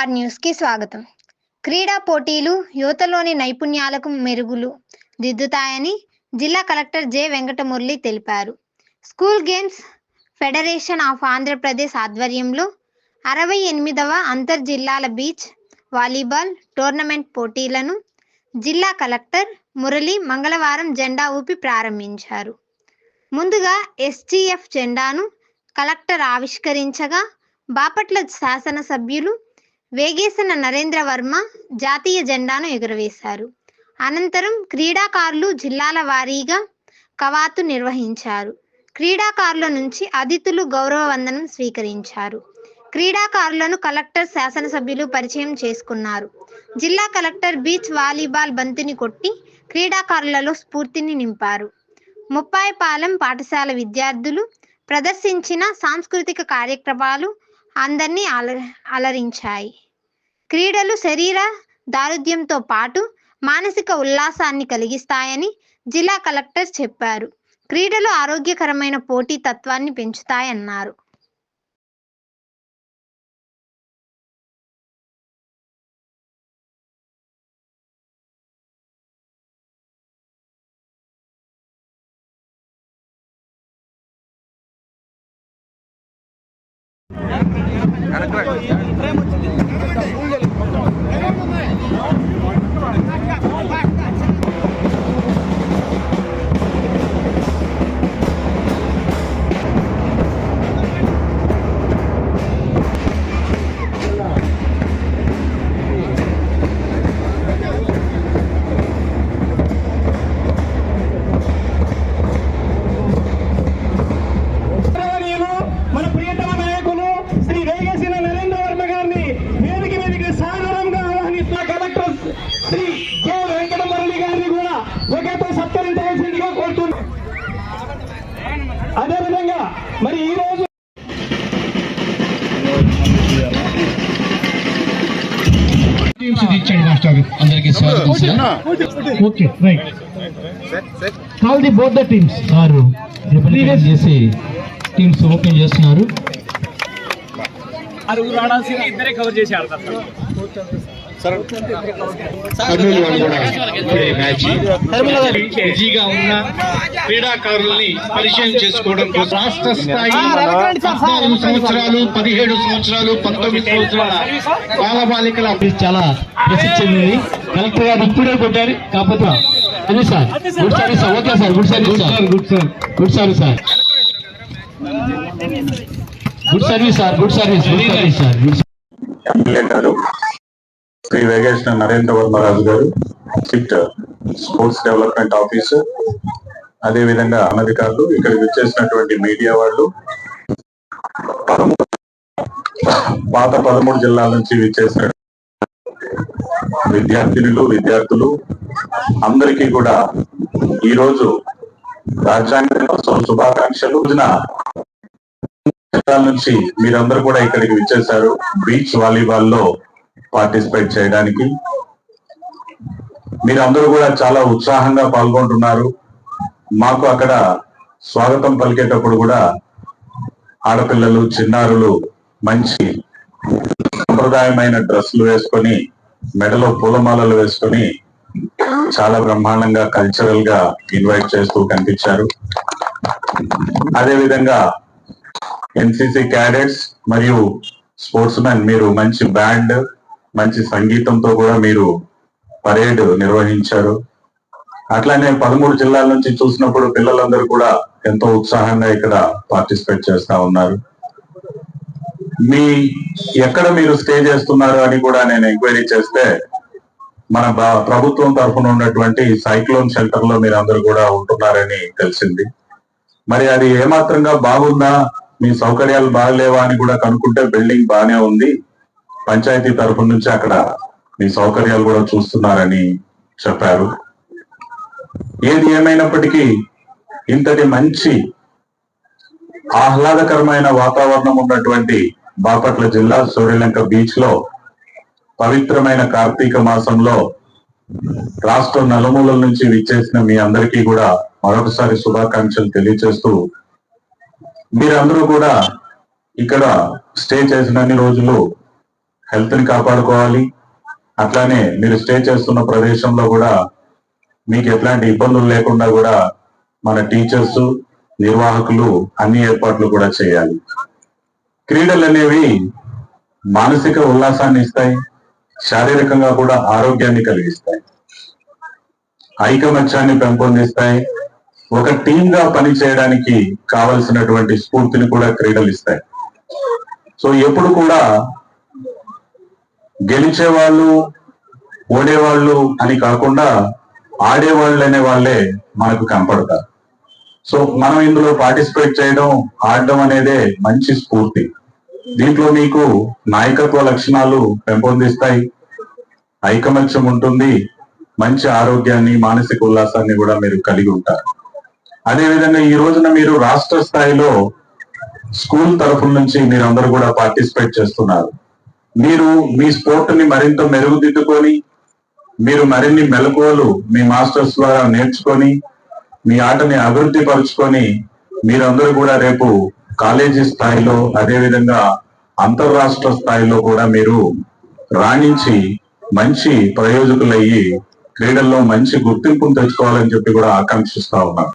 Are న్యూస్కి స్వాగతం. క్రీడా పోటీలు యువతలోని నైపుణ్యాలకు మెరుగులు దిద్దుతాయని జిల్లా కలెక్టర్ జె. వెంకటమురళి తెలిపారు. School games federation of Andhra Pradesh ఆధ్వర్యంలో అరవై ఎనిమిదవ అంతర్ జిల్లాల బీచ్ వాలీబాల్ టోర్నమెంట్ పోటీలను జిల్లా కలెక్టర్ మురళి మంగళవారం జెండా ఊపి ప్రారంభించారు. ముందుగా ఎస్టీఎఫ్ జెండాను కలెక్టర్ ఆవిష్కరించగా బాపట్ల శాసనసభ్యులు వేగేసిన నరేంద్ర వర్మ జాతీయ జెండాను ఎగురవేశారు. అనంతరం క్రీడాకారులు జిల్లాల వారీగా కవాతు నిర్వహించారు. క్రీడాకారుల నుంచి అతిథులు గౌరవ వందనం స్వీకరించారు. క్రీడాకారులను కలెక్టర్ శాసనసభ్యులు పరిచయం చేసుకున్నారు. జిల్లా కలెక్టర్ బీచ్ వాలీబాల్ బంతిని కొట్టి క్రీడాకారులలో స్ఫూర్తిని నింపారు. ముప్పాయిపాలెం పాఠశాల విద్యార్థులు ప్రదర్శించిన సాంస్కృతిక కార్యక్రమాలు అందరినీ అల అలరించాయి. క్రీడలు శరీర దారుఢ్యంతో పాటు మానసిక ఉల్లాసాన్ని కలిగిస్తాయని జిల్లా కలెక్టర్ చెప్పారు. క్రీడలు ఆరోగ్యకరమైన పోటీ తత్వాన్ని పెంచుతాయన్నారు. గౌరవనీయులు మరి ఈ రోజు అందరికి స్వాగతం okay right. Call the both the teams. వారు రిప్రజెంట్ చేసి టీమ్స్ ఓపెన్ చేస్తున్నారు. అరుగురు ఆడాల్సింది ఇద్దరే కవర్ చేసి ఆడతారు కర్నూలు వాళ్ళు కూడా ఇప్పుడే మ్యాచ్. బిజీగా ఉన్న క్రీడాకారుల్ని పరిచయం చేసుకోవడం కోసం రాష్ట్ర స్థాయి పద్నాలుగు సంవత్సరాలు పదిహేడు సంవత్సరాలు పంతొమ్మిది సంవత్సరాల బాలబాలికల చాలా ప్రసిద్ధి చెందింది. కలెక్టర్ గారు ఇప్పుడే కొట్టారు. కాకపోతే అది sir. Good service sir. Okay sir good service sir. Good sir. Good service sir. Good service sir good service good service sir. Good Shri Venkateswara Narendra Varmaraju గారు సిట్ స్పోర్ట్స్ డెవలప్మెంట్ ఆఫీసర్. అదే విధంగా అనధికారులు ఇక్కడికి వచ్చేసినటువంటి media వాళ్ళు. పాత పదమూడు జిల్లాల నుంచి విచ్చేసిన విద్యార్థినులు విద్యార్థులు అందరికీ కూడా ఈ రోజు రాజ్యాంగ దినోత్సవం శుభాకాంక్షలు. రోజున జిల్లాల నుంచి మీరందరూ కూడా ఇక్కడికి విచ్చేశారు. బీచ్ వాలీబాల్లో పార్టిసిపేట్ చేయడానికి. మీరందరూ కూడా చాలా ఉత్సాహంగా పాల్గొంటున్నారు. మాకు అక్కడ స్వాగతం పలికేటప్పుడు కూడా ఆడపిల్లలు చిన్నారులు మంచి సంప్రదాయమైన డ్రెస్సులు వేసుకొని మెడలో పూలమాలలు వేసుకొని చాలా బ్రహ్మాండంగా కల్చరల్గా ఇన్వైట్ చేస్తూ కనిపించారు. అదేవిధంగా ఎన్సిసి క్యాడెట్స్ మరియు స్పోర్ట్స్ మెన్ మీరు మంచి బ్యాండ్ మంచి సంగీతంతో కూడా మీరు పరేడ్ నిర్వహించారు. అట్లానే పదమూడు జిల్లాల నుంచి చూసినప్పుడు పిల్లలందరూ కూడా ఎంతో ఉత్సాహంగా ఇక్కడ పార్టిసిపేట్ చేస్తా ఉన్నారు. మీ ఎక్కడ మీరు స్టే చేస్తున్నారు అని కూడా నేను ఎంక్వైరీ చేస్తే మన బా- ప్రభుత్వం తరఫున ఉన్నటువంటి సైక్లోన్ షెల్టర్లో మీరు అందరూ కూడా ఉంటున్నారని తెలిసింది. మరి అది ఏమాత్రంగా బాగుందా? మీ సౌకర్యాలు బాగలేవా అని కూడా కనుక్కుంటే బిల్డింగ్ బాగానే ఉంది. పంచాయతీ తరఫు నుంచి అక్కడ మీ సౌకర్యాలు కూడా చూస్తున్నారని చెప్పారు. ఏది ఏమైనప్పటికీ ఇంతటి మంచి ఆహ్లాదకరమైన వాతావరణం ఉన్నటువంటి బాపట్ల జిల్లా సూర్యలంక బీచ్లో పవిత్రమైన కార్తీక మాసంలో రాష్ట్ర నలుమూలల నుంచి విచ్చేసిన మీ అందరికీ కూడా మరొకసారి శుభాకాంక్షలు తెలియజేస్తూ మీరందరూ కూడా ఇక్కడ స్టే చేసినన్ని రోజులు హెల్త్ని కాపాడుకోవాలి. అట్లానే మీరు స్టే చేస్తున్న ప్రదేశంలో కూడా మీకు ఎట్లాంటి ఇబ్బందులు లేకుండా కూడా మన టీచర్స్ నిర్వాహకులు అన్ని ఏర్పాట్లు కూడా చేయాలి. క్రీడలు అనేవి మానసిక ఉల్లాసాన్ని ఇస్తాయి. శారీరకంగా కూడా ఆరోగ్యాన్ని కలిగిస్తాయి. ఐకమత్యాన్ని పెంపొందిస్తాయి. ఒక టీమ్గా పనిచేయడానికి కావలసినటువంటి స్ఫూర్తిని కూడా క్రీడలు ఇస్తాయి. సో ఎప్పుడు కూడా గెలిచే వాళ్ళు ఓడేవాళ్ళు అని కాకుండా ఆడేవాళ్ళు అనే వాళ్ళే మనకు కనపడతారు. సో మనం ఇందులో పార్టిసిపేట్ చేయడం ఆడడం అనేదే మంచి స్ఫూర్తి. దీంట్లో మీకు నాయకత్వ లక్షణాలు పెంపొందిస్తాయి. ఐకమత్యం ఉంటుంది. మంచి ఆరోగ్యాన్ని మానసిక ఉల్లాసాన్ని కూడా మీరు కలిగి ఉంటారు. అదేవిధంగా ఈ రోజున మీరు రాష్ట్ర స్థాయిలో స్కూల్ తరఫుల నుంచి మీరందరూ కూడా పార్టిసిపేట్ చేస్తున్నారు. మీరు మీ స్పోర్ట్ని మరింత మెరుగుదిద్దుకొని మీరు మరిన్ని మెలకువలు మీ మాస్టర్స్ ద్వారా నేర్చుకొని మీ ఆటని అభివృద్ధి పరుచుకొని మీరందరూ కూడా రేపు కాలేజీ స్థాయిలో అదేవిధంగా అంతర్రాష్ట్ర స్థాయిలో కూడా మీరు రాణించి మంచి ప్రయోజకులయ్యి క్రీడల్లో మంచి గుర్తింపును తెచ్చుకోవాలని చెప్పి కూడా ఆకాంక్షిస్తా ఉన్నారు